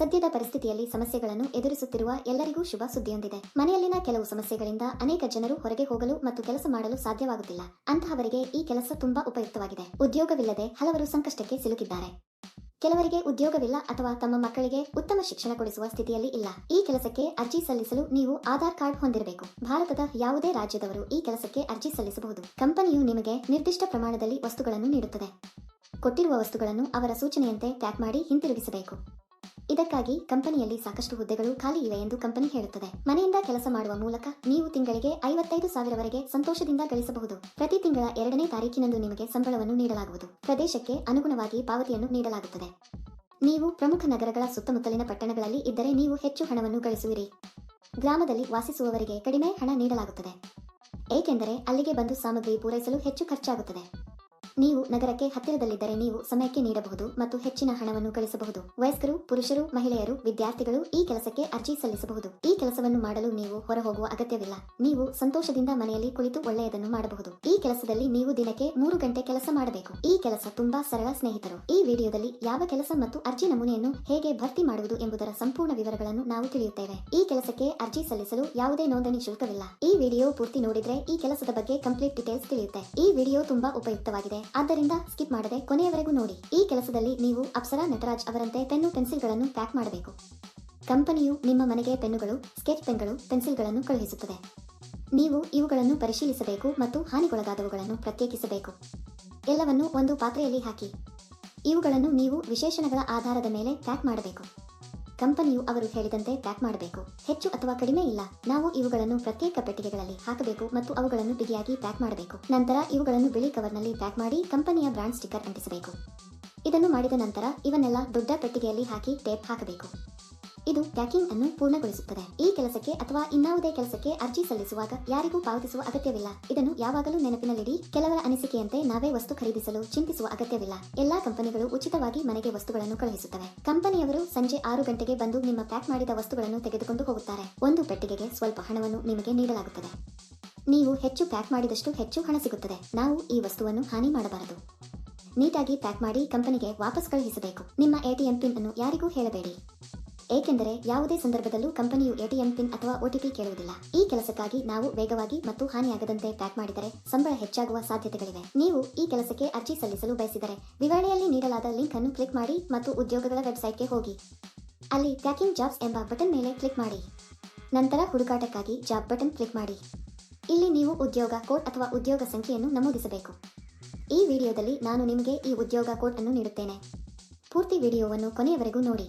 ಸದ್ಯದ ಪರಿಸ್ಥಿತಿಯಲ್ಲಿ ಸಮಸ್ಯೆಗಳನ್ನು ಎದುರಿಸುತ್ತಿರುವ ಎಲ್ಲರಿಗೂ ಶುಭ ಸುದ್ದಿಯೊಂದಿದೆ. ಮನೆಯಲ್ಲಿನ ಕೆಲವು ಸಮಸ್ಯೆಗಳಿಂದ ಅನೇಕ ಜನರು ಹೊರಗೆ ಹೋಗಲು ಮತ್ತು ಕೆಲಸ ಮಾಡಲು ಸಾಧ್ಯವಾಗುತ್ತಿಲ್ಲ. ಅಂತಹವರಿಗೆ ಈ ಕೆಲಸ ತುಂಬಾ ಉಪಯುಕ್ತವಾಗಿದೆ. ಉದ್ಯೋಗವಿಲ್ಲದೆ ಹಲವರು ಸಂಕಷ್ಟಕ್ಕೆ ಸಿಲುಕಿದ್ದಾರೆ. ಕೆಲವರಿಗೆ ಉದ್ಯೋಗವಿಲ್ಲ ಅಥವಾ ತಮ್ಮ ಮಕ್ಕಳಿಗೆ ಉತ್ತಮ ಶಿಕ್ಷಣ ಕೊಡಿಸುವ ಸ್ಥಿತಿಯಲ್ಲಿ ಇಲ್ಲ. ಈ ಕೆಲಸಕ್ಕೆ ಅರ್ಜಿ ಸಲ್ಲಿಸಲು ನೀವು ಆಧಾರ್ ಕಾರ್ಡ್ ಹೊಂದಿರಬೇಕು. ಭಾರತದ ಯಾವುದೇ ರಾಜ್ಯದವರು ಈ ಕೆಲಸಕ್ಕೆ ಅರ್ಜಿ ಸಲ್ಲಿಸಬಹುದು. ಕಂಪನಿಯು ನಿಮಗೆ ನಿರ್ದಿಷ್ಟ ಪ್ರಮಾಣದಲ್ಲಿ ವಸ್ತುಗಳನ್ನು ನೀಡುತ್ತದೆ. ಕೊಟ್ಟಿರುವ ವಸ್ತುಗಳನ್ನು ಅವರ ಸೂಚನೆಯಂತೆ ಪ್ಯಾಕ್ ಮಾಡಿ ಹಿಂತಿರುಗಿಸಬೇಕು. ಇದಕ್ಕಾಗಿ ಕಂಪನಿಯಲ್ಲಿ ಸಾಕಷ್ಟು ಹುದ್ದೆಗಳು ಖಾಲಿ ಇವೆ ಎಂದು ಕಂಪನಿ ಹೇಳುತ್ತದೆ. ಮನೆಯಿಂದ ಕೆಲಸ ಮಾಡುವ ಮೂಲಕ ನೀವು ತಿಂಗಳಿಗೆ ಐವತ್ತೈದು ಸಾವಿರವರೆಗೆ ಸಂತೋಷದಿಂದ ಗಳಿಸಬಹುದು. ಪ್ರತಿ ತಿಂಗಳ ಎರಡನೇ ತಾರೀಕಿನಂದು ನಿಮಗೆ ಸಂಬಳವನ್ನು ನೀಡಲಾಗುವುದು. ಪ್ರದೇಶಕ್ಕೆ ಅನುಗುಣವಾಗಿ ಪಾವತಿಯನ್ನು ನೀಡಲಾಗುತ್ತದೆ. ನೀವು ಪ್ರಮುಖ ನಗರಗಳ ಸುತ್ತಮುತ್ತಲಿನ ಪಟ್ಟಣಗಳಲ್ಲಿ ಇದ್ದರೆ ನೀವು ಹೆಚ್ಚು ಹಣವನ್ನು ಗಳಿಸುವಿರಿ. ಗ್ರಾಮದಲ್ಲಿ ವಾಸಿಸುವವರಿಗೆ ಕಡಿಮೆ ಹಣ ನೀಡಲಾಗುತ್ತದೆ. ಏಕೆಂದರೆ ಅಲ್ಲಿಗೆ ಬಂದು ಸಾಮಗ್ರಿ ಪೂರೈಸಲು ಹೆಚ್ಚು ಖರ್ಚಾಗುತ್ತದೆ. ನೀವು ನಗರಕ್ಕೆ ಹತ್ತಿರದಲ್ಲಿದ್ದರೆ ನೀವು ಸಮಯಕ್ಕೆ ನೀಡಬಹುದು ಮತ್ತು ಹೆಚ್ಚಿನ ಹಣವನ್ನು ಗಳಿಸಬಹುದು. ವಯಸ್ಕರು, ಪುರುಷರು, ಮಹಿಳೆಯರು, ವಿದ್ಯಾರ್ಥಿಗಳು ಈ ಕೆಲಸಕ್ಕೆ ಅರ್ಜಿ ಸಲ್ಲಿಸಬಹುದು. ಈ ಕೆಲಸವನ್ನು ಮಾಡಲು ನೀವು ಹೊರಹೋಗುವ ಅಗತ್ಯವಿಲ್ಲ. ನೀವು ಸಂತೋಷದಿಂದ ಮನೆಯಲ್ಲಿ ಕುಳಿತು ಒಳ್ಳೆಯದನ್ನು ಮಾಡಬಹುದು. ಈ ಕೆಲಸದಲ್ಲಿ ನೀವು ದಿನಕ್ಕೆ ಮೂರು ಗಂಟೆ ಕೆಲಸ ಮಾಡಬೇಕು. ಈ ಕೆಲಸ ತುಂಬಾ ಸರಳ ಸ್ನೇಹಿತರು. ಈ ವಿಡಿಯೋದಲ್ಲಿ ಯಾವ ಕೆಲಸ ಮತ್ತು ಅರ್ಜಿ ನಮೂನೆಯನ್ನು ಹೇಗೆ ಭರ್ತಿ ಮಾಡುವುದು ಎಂಬುದರ ಸಂಪೂರ್ಣ ವಿವರಗಳನ್ನು ನಾವು ತಿಳಿಯುತ್ತೇವೆ. ಈ ಕೆಲಸಕ್ಕೆ ಅರ್ಜಿ ಸಲ್ಲಿಸಲು ಯಾವುದೇ ನೋಂದಣಿ ಶುಲ್ಕವಿಲ್ಲ. ಈ ವಿಡಿಯೋ ಪೂರ್ತಿ ನೋಡಿದ್ರೆ ಈ ಕೆಲಸದ ಬಗ್ಗೆ ಕಂಪ್ಲೀಟ್ ಡೀಟೇಲ್ಸ್ ತಿಳಿಯುತ್ತೆ. ಈ ವಿಡಿಯೋ ತುಂಬಾ ಉಪಯುಕ್ತವಾಗಿದೆ. ಆದ್ದರಿಂದ ಸ್ಕಿಪ್ ಮಾಡದೆ ಕೊನೆಯವರೆಗೂ ನೋಡಿ. ಈ ಕೆಲಸದಲ್ಲಿ ನೀವು ಅಪ್ಸರಾ ನಟರಾಜ್ ಅವರಂತೆ ಪೆನ್ನು ಪೆನ್ಸಿಲ್ಗಳನ್ನು ಪ್ಯಾಕ್ ಮಾಡಬೇಕು. ಕಂಪನಿಯು ನಿಮ್ಮ ಮನೆಗೆ ಪೆನ್ನುಗಳು, ಸ್ಕೆಚ್ ಪೆನ್ಗಳು, ಪೆನ್ಸಿಲ್ಗಳನ್ನು ಕಳುಹಿಸುತ್ತದೆ. ನೀವು ಇವುಗಳನ್ನು ಪರಿಶೀಲಿಸಬೇಕು ಮತ್ತು ಹಾನಿಗೊಳಗಾದವುಗಳನ್ನು ಪ್ರತ್ಯೇಕಿಸಬೇಕು. ಎಲ್ಲವನ್ನು ಒಂದು ಪಾತ್ರೆಯಲ್ಲಿ ಹಾಕಿ. ಇವುಗಳನ್ನು ನೀವು ವಿಶೇಷಣಗಳ ಆಧಾರದ ಮೇಲೆ ಪ್ಯಾಕ್ ಮಾಡಬೇಕು. ಕಂಪನಿಯು ಅವರು ಹೇಳಿದಂತೆ ಪ್ಯಾಕ್ ಮಾಡಬೇಕು. ಹೆಚ್ಚು ಅಥವಾ ಕಡಿಮೆ ಇಲ್ಲ. ನಾವು ಇವುಗಳನ್ನು ಪ್ರತ್ಯೇಕ ಪೆಟ್ಟಿಗೆಗಳಲ್ಲಿ ಹಾಕಬೇಕು ಮತ್ತು ಅವುಗಳನ್ನು ಬಿಗಿಯಾಗಿ ಪ್ಯಾಕ್ ಮಾಡಬೇಕು. ನಂತರ ಇವುಗಳನ್ನು ಬಿಳಿ ಕವರ್ನಲ್ಲಿ ಪ್ಯಾಕ್ ಮಾಡಿ ಕಂಪನಿಯ ಬ್ರಾಂಡ್ ಸ್ಟಿಕ್ಕರ್ ಅಂಟಿಸಬೇಕು. ಇದನ್ನು ಮಾಡಿದ ನಂತರ ಇವನ್ನೆಲ್ಲ ದೊಡ್ಡ ಪೆಟ್ಟಿಗೆಯಲ್ಲಿ ಹಾಕಿ ಟೇಪ್ ಹಾಕಬೇಕು. ಇದು ಪ್ಯಾಕಿಂಗ್ ಅನ್ನು ಪೂರ್ಣಗೊಳಿಸುತ್ತದೆ. ಈ ಕೆಲಸಕ್ಕೆ ಅಥವಾ ಇನ್ನಾವುದೇ ಕೆಲಸಕ್ಕೆ ಅರ್ಜಿ ಸಲ್ಲಿಸುವಾಗ ಯಾರಿಗೂ ಪಾವತಿಸುವ ಅಗತ್ಯವಿಲ್ಲ. ಇದನ್ನು ಯಾವಾಗಲೂ ನೆನಪಿನಲ್ಲಿಡಿ, ಕೆಲವರ ಅನಿಸಿಕೆಯಂತೆ ನಾವೇ ವಸ್ತು ಖರೀದಿಸಲು ಚಿಂತಿಸುವ ಅಗತ್ಯವಿಲ್ಲ. ಎಲ್ಲಾ ಕಂಪನಿಗಳು ಉಚಿತವಾಗಿ ಮನೆಗೆ ವಸ್ತುಗಳನ್ನು ಕಳುಹಿಸುತ್ತವೆ. ಕಂಪನಿಯವರು ಸಂಜೆ ಆರು ಗಂಟೆಗೆ ಬಂದು ನಿಮ್ಮ ಪ್ಯಾಕ್ ಮಾಡಿದ ವಸ್ತುಗಳನ್ನು ತೆಗೆದುಕೊಂಡು ಹೋಗುತ್ತಾರೆ. ಒಂದು ಪೆಟ್ಟಿಗೆಗೆ ಸ್ವಲ್ಪ ಹಣವನ್ನು ನಿಮಗೆ ನೀಡಲಾಗುತ್ತದೆ. ನೀವು ಹೆಚ್ಚು ಪ್ಯಾಕ್ ಮಾಡಿದಷ್ಟು ಹೆಚ್ಚು ಹಣ ಸಿಗುತ್ತದೆ. ನಾವು ಈ ವಸ್ತುವನ್ನು ಹಾನಿ ಮಾಡಬಾರದು. ನೀಟಾಗಿ ಪ್ಯಾಕ್ ಮಾಡಿ ಕಂಪನಿಗೆ ವಾಪಸ್ ಕಳುಹಿಸಬೇಕು. ನಿಮ್ಮ ಎಟಿಎಂ ಪಿನ್ ಅನ್ನು ಯಾರಿಗೂ ಹೇಳಬೇಡಿ. ಏಕೆಂದರೆ ಯಾವುದೇ ಸಂದರ್ಭದಲ್ಲೂ ಕಂಪನಿಯು ಎಟಿಎಂ ಪಿನ್ ಅಥವಾ ಒಟಿಪಿ ಕೇಳುವುದಿಲ್ಲ. ಈ ಕೆಲಸಕ್ಕಾಗಿ ನಾವು ವೇಗವಾಗಿ ಮತ್ತು ಹಾನಿಯಾಗದಂತೆ ಪ್ಯಾಕ್ ಮಾಡಿದರೆ ಸಂಬಳ ಹೆಚ್ಚಾಗುವ ಸಾಧ್ಯತೆಗಳಿವೆ. ನೀವು ಈ ಕೆಲಸಕ್ಕೆ ಅರ್ಜಿ ಸಲ್ಲಿಸಲು ಬಯಸಿದರೆ ವಿವರಣೆಯಲ್ಲಿ ನೀಡಲಾದ ಲಿಂಕ್ ಅನ್ನು ಕ್ಲಿಕ್ ಮಾಡಿ ಮತ್ತು ಉದ್ಯೋಗಗಳ ವೆಬ್ಸೈಟ್ಗೆ ಹೋಗಿ. ಅಲ್ಲಿ ಪ್ಯಾಕಿಂಗ್ ಜಾಬ್ಸ್ ಎಂಬ ಬಟನ್ ಮೇಲೆ ಕ್ಲಿಕ್ ಮಾಡಿ. ನಂತರ ಹುಡುಕಾಟಕ್ಕಾಗಿ ಜಾಬ್ ಬಟನ್ ಕ್ಲಿಕ್ ಮಾಡಿ. ಇಲ್ಲಿ ನೀವು ಉದ್ಯೋಗ ಕೋಡ್ ಅಥವಾ ಉದ್ಯೋಗ ಸಂಖ್ಯೆಯನ್ನು ನಮೂದಿಸಬೇಕು. ಈ ವಿಡಿಯೋದಲ್ಲಿ ನಾನು ನಿಮಗೆ ಈ ಉದ್ಯೋಗ ಕೋಡ್ ಅನ್ನು ನೀಡುತ್ತೇನೆ. ಪೂರ್ತಿ ವಿಡಿಯೋವನ್ನು ಕೊನೆಯವರೆಗೂ ನೋಡಿ.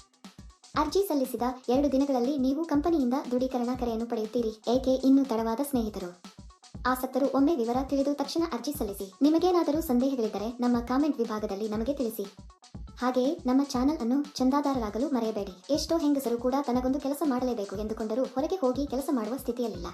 ಅರ್ಜಿ ಸಲ್ಲಿಸಿದ ಎರಡು ದಿನಗಳಲ್ಲಿ ನೀವು ಕಂಪನಿಯಿಂದ ದೃಢೀಕರಣ ಕರೆಯನ್ನು ಪಡೆಯುತ್ತೀರಿ, ಏಕೆ ಇನ್ನೂ ತಡವಾದ ಸ್ನೇಹಿತರು? ಆಸಕ್ತರು ಒಮ್ಮೆ ವಿವರ ತಿಳಿದು ತಕ್ಷಣ ಅರ್ಜಿ ಸಲ್ಲಿಸಿ. ನಿಮಗೇನಾದರೂ ಸಂದೇಹಗಳಿದ್ದರೆ ನಮ್ಮ ಕಾಮೆಂಟ್ ವಿಭಾಗದಲ್ಲಿ ನಮಗೆ ತಿಳಿಸಿ. ಹಾಗೆಯೇ ನಮ್ಮ ಚಾನೆಲ್ ಅನ್ನು ಚಂದಾದಾರರಾಗಲು ಮರೆಯಬೇಡಿ. ಎಷ್ಟೋ ಹೆಂಗಸರು ಕೂಡ ತನಗೊಂದು ಕೆಲಸ ಮಾಡಲೇಬೇಕು ಎಂದುಕೊಂಡರೂ ಹೊರಗೆ ಹೋಗಿ ಕೆಲಸ ಮಾಡುವ ಸ್ಥಿತಿಯಲ್ಲಿಲ್ಲ.